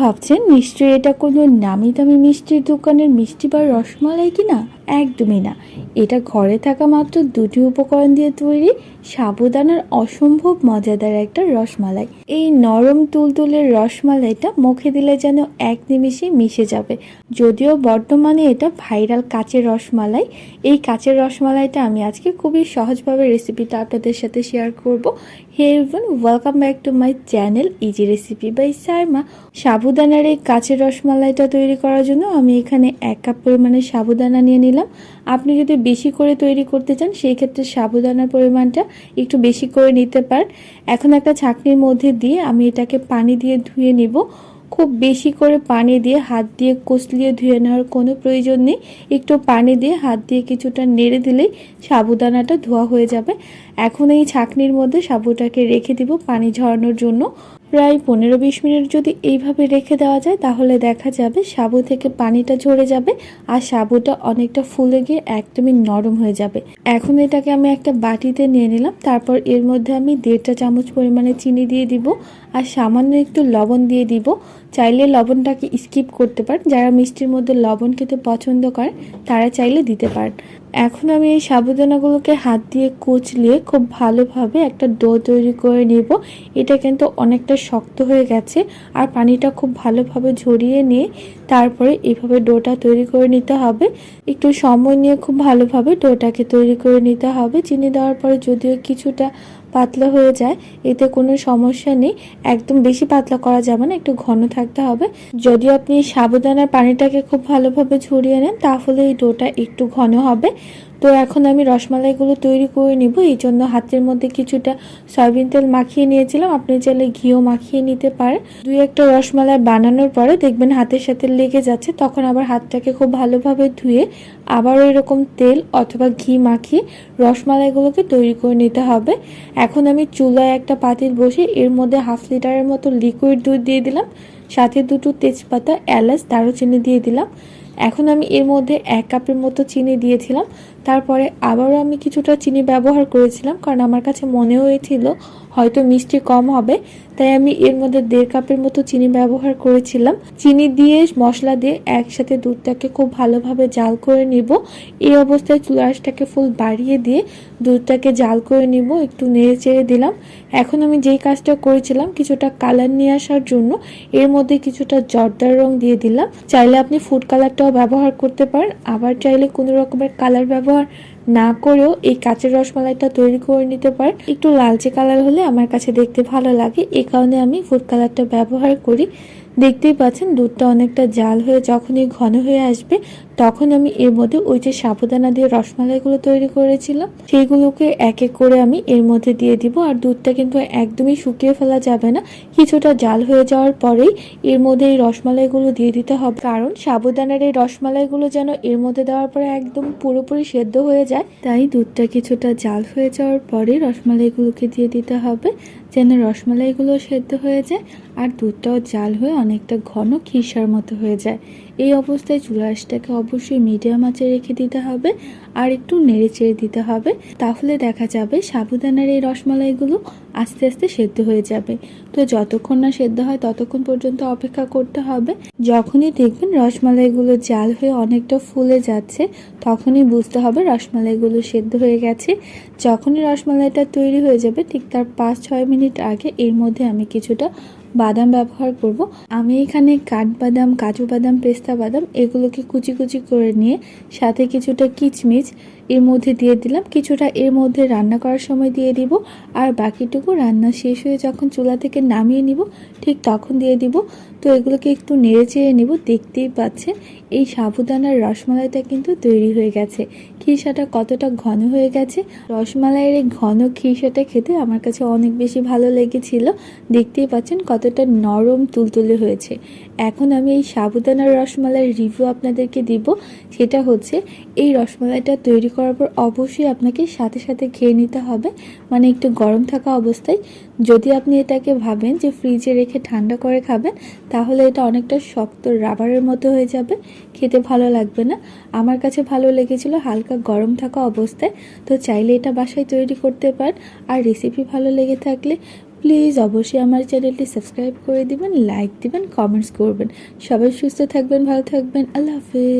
ভাবছেন, নিশ্চয়ই এটা কোনো নামি দামি মিষ্টির দোকানের মিষ্টি বা রসমালাই কি না একদমই না। এটা ঘরে থাকা মাত্র দুটি উপকরণ দিয়ে তৈরি সাবুদানার অসম্ভব মজাদার একটা রসমালাই। এই নরম তুলতুলের রসমালাইটা মুখে দিলে যেন এক নিমিষে মিশে যাবে। যদিও বর্তমানে এটা ভাইরাল কাঁচের রসমালাই। এই কাঁচের রসমালাইটা আমি আজকে খুবই সহজভাবে রেসিপিটা আপনাদের সাথে শেয়ার করব। Hey welcome back to my channel easy recipe by Saima সাবুদানার এই কাঁচের রসমালাইটা তৈরি করার জন্য আমি এখানে এক কাপ পরিমাণে সাবুদানা নিয়ে নিলাম। আপনি যদি বেশি করে তৈরি করতে চান, সেই ক্ষেত্রে সাবুদানার পরিমাণটা একটু বেশি করে নিতে পারেন। এখন একটা ছাঁকনির মধ্যে দিয়ে আমি এটাকে পানি দিয়ে ধুয়ে নিব। খুব বেশি করে পানি দিয়ে হাত দিয়ে কষলিয়ে ধুয়ে নেওয়ার কোনো প্রয়োজন নেই। একটু পানি দিয়ে হাত দিয়ে কিছুটা নেড়ে দিলেই সাবুদানাটা ধোয়া হয়ে যাবে। এখন এই ছাঁকনির মধ্যে সাবুটাকে রেখে দিব পানি ঝরানোর জন্য। প্রায় পনেরো বিশ মিনিট যদি এইভাবে রেখে দেওয়া যায়, তাহলে দেখা যাবে সাবু থেকে পানিটা ঝরে যাবে আর সাবুটা অনেকটা ফুলে গিয়ে একদমই নরম হয়ে যাবে। এখন এটাকে আমি একটা বাটিতে নিয়ে নিলাম, তারপর এর মধ্যে আমি দেড়টা চামচ পরিমাণে চিনি দিয়ে দিব আর সামান্য একটু লবণ দিয়ে দিব। চাইলে লবণটাকে স্কিপ করতে পারেন। যারা মিষ্টির মধ্যে লবণ খেতে পছন্দ করেন তারা চাইলে দিতে পারেন। এখন আমি এই সাবুদানাগুলোকে হাত দিয়ে কুচলিয়ে খুব ভালোভাবে একটা ডো তৈরি করে নিব। এটা কিন্তু অনেকটা শক্ত হয়ে গেছে আর পানিটা খুব ভালোভাবে ঝরিয়ে নিয়ে তারপরে এভাবে ডোটা তৈরি করে নিতে হবে। একটু সময় নিয়ে খুব ভালোভাবে ডোটাকে তৈরি করে নিতে হবে। চিনি দেওয়ার পরে যদিও কিছুটা পাতলা হয়ে যায়, এতে কোনো সমস্যা নেই। একদম বেশি পাতলা করা যাবে না, একটু ঘন থাকতে হবে। যদি আপনি সাবুদানার পানিটাকে খুব ভালোভাবে ঝরিয়ে নেন, তাহলে এই ডোটা একটু ঘন হবে। তো এখন আমি রসমালাইগুলো তৈরি করে নিব। এই জন্য হাতের মধ্যে কিছুটা সয়াবিন তেল মাখিয়ে নিয়েছিলাম। আপনি চাইলে ঘিও মাখিয়ে নিতে পারেন। দুই একটা রসমালাই বানানোর পরে দেখবেন হাতের সাথে লেগে যাচ্ছে। তখন আবার হাতটাকে খুব ভালোভাবে ধুয়ে আবারও এরকম তেল অথবা ঘি মাখিয়ে রসমালাইগুলোকে তৈরি করে নিতে হবে। এখন আমি চুলায় একটা পাতিল বসে এর মধ্যে হাফ লিটারের মতো লিকুইড দুধ দিয়ে দিলাম। সাথে দুটো তেজপাতা, এলাচ, দারুচিনি দিয়ে দিলাম। এখন আমি এর মধ্যে এক কাপের মতো চিনি দিয়েছিলাম। তারপরে আবারও আমি কিছুটা চিনি ব্যবহার করেছিলাম, কারণ আমার কাছে মনে হয়েছিল হয়তো মিষ্টি কম হবে। তাই আমি এর মধ্যে দেড় কাপের মতো চিনি ব্যবহার করেছিলাম। চিনি দিয়ে মশলা দিয়ে একসাথে দুধটাকে খুব ভালোভাবে জাল করে নিব। এই অবস্থায় চুলাশটাকে ফুল বাড়িয়ে দিয়ে দুধটাকে জাল করে নিব, একটু নেড়ে চেড়ে দিলাম। এখন আমি যেই কাজটা করেছিলাম, কিছুটা কালার নিয়ে আসার জন্য এর মধ্যে কিছুটা জর্দার রং দিয়ে দিলাম। চাইলে আপনি ফুড কালারটাও ব্যবহার করতে পারেন, আবার চাইলে কোনো রকমের কালার ব্যবহার না করেও এই কাঁচের রসমালাইটা তৈরি করে নিতে পারেন। একটু লালচে কালার হলে আমার কাছে দেখতে ভালো লাগে। এই কারণে আমি ফুড কালারটা ব্যবহার করি। দেখতেই পাচ্ছেন দুধটা অনেকটা জাল হয়ে যখনই ঘন হয়ে আসবে তখন আমি এর মধ্যে ওই যে সাবুদানা দিয়ে রসমালাইগুলো তৈরি করেছিলাম, সেইগুলোকে এক এক করে আমি এর মধ্যে দিয়ে দিব। আর দুধটা কিন্তু একদমই শুকিয়ে ফেলা যাবে না, কিছুটা জাল হয়ে যাওয়ার পরেই এর মধ্যে এই রসমালাইগুলো দিয়ে দিতে হবে। কারণ সাবুদানার এই রসমালাইগুলো যেন এর মধ্যে দেওয়ার পরে একদম পুরোপুরি সেদ্ধ হয়ে যায়, তাই দুধটা কিছুটা জাল হয়ে যাওয়ার পরে রসমালাইগুলোকে দিয়ে দিতে হবে, যেন রসমালাইগুলো সেদ্ধ হয়ে যায় আর দুধটাও জাল হয়ে অনেকটা ঘন খিসার মতো হয়ে যায়। এই অবস্থায় চুলাশটাকে অবশ্যই মিডিয়াম আঁচে রেখে দিতে হবে আর একটু নেড়ে চেড়ে দিতে হবে। তাহলে দেখা যাবে সাবুদানার এই রসমালাইগুলো আস্তে আস্তে সেদ্ধ হয়ে যাবে। তো যতক্ষণ না সেদ্ধ হয়, ততক্ষণ পর্যন্ত অপেক্ষা করতে হবে। যখনই দেখবেন রসমালাইগুলো জাল হয়ে অনেকটা ফুলে যাচ্ছে, তখনই বুঝতে হবে রসমালাইগুলো সেদ্ধ হয়ে গেছে। যখনই রসমালাইটা তৈরি হয়ে যাবে, ঠিক তার পাঁচ ছয় মিনিট আগে এর মধ্যে আমি কিছুটা বাদাম ব্যবহার করব। আমি এখানে কাঠবাদাম কাজু বাদাম পেস্তা বাদাম এগুলোকে কুচি কুচি করে নিয়ে, সাথে কিছুটা কিচমিচ এর মধ্যে দিয়ে দিলাম। কিছুটা এর মধ্যে রান্না করার সময় দিয়ে দিব। আর বাকিটুকু রান্না শেষ হয়ে যখন চুলা থেকে নামিয়ে নিব, ঠিক তখন দিয়ে দিব। তো এগুলোকে একটু নেড়ে চেড়ে নেব, দেখতেই পাচ্ছেন এই সাবুদানার রসমালাইটা কিন্তু তৈরি হয়ে গেছে। খিরসাটা কতটা ঘন হয়ে গেছে। রসমালাইয়ের এই ঘন খিরসাটা খেতে আমার কাছে অনেক বেশি ভালো লেগেছিল। দেখতেই পাচ্ছেন কতটা নরম তুলতুলে হয়েছে। এখন আমি এই সাবুদানার রসমালাইয়ের রিভিউ আপনাদেরকে দিব। সেটা হচ্ছে এই রসমালাইটা তৈরি করার পর অবশ্যই আপনাকে সাথে সাথে খেয়ে নিতে হবে। মানে একটু গরম থাকা অবস্থায়। যদি আপনি এটাকে ভাবেন যে ফ্রিজে রেখে ঠান্ডা করে খাবেন, তাহলে এটা অনেকটা শক্ত রাবারের মতো হয়ে যাবে। খেতে ভালো লাগবে না। আমার কাছে ভালো লেগেছিল হালকা গরম থাকা অবস্থায়। তো চাইলে এটা বাসায় তৈরি করতে পারেন। আর রেসিপি ভালো লেগে থাকলে প্লিজ অবশ্যই আমার চ্যানেলটি সাবস্ক্রাইব করে দিবেন লাইক দিবেন কমেন্টস করবেন। সবাই সুস্থ থাকবেন, ভালো থাকবেন। আল্লাহ হাফেজ।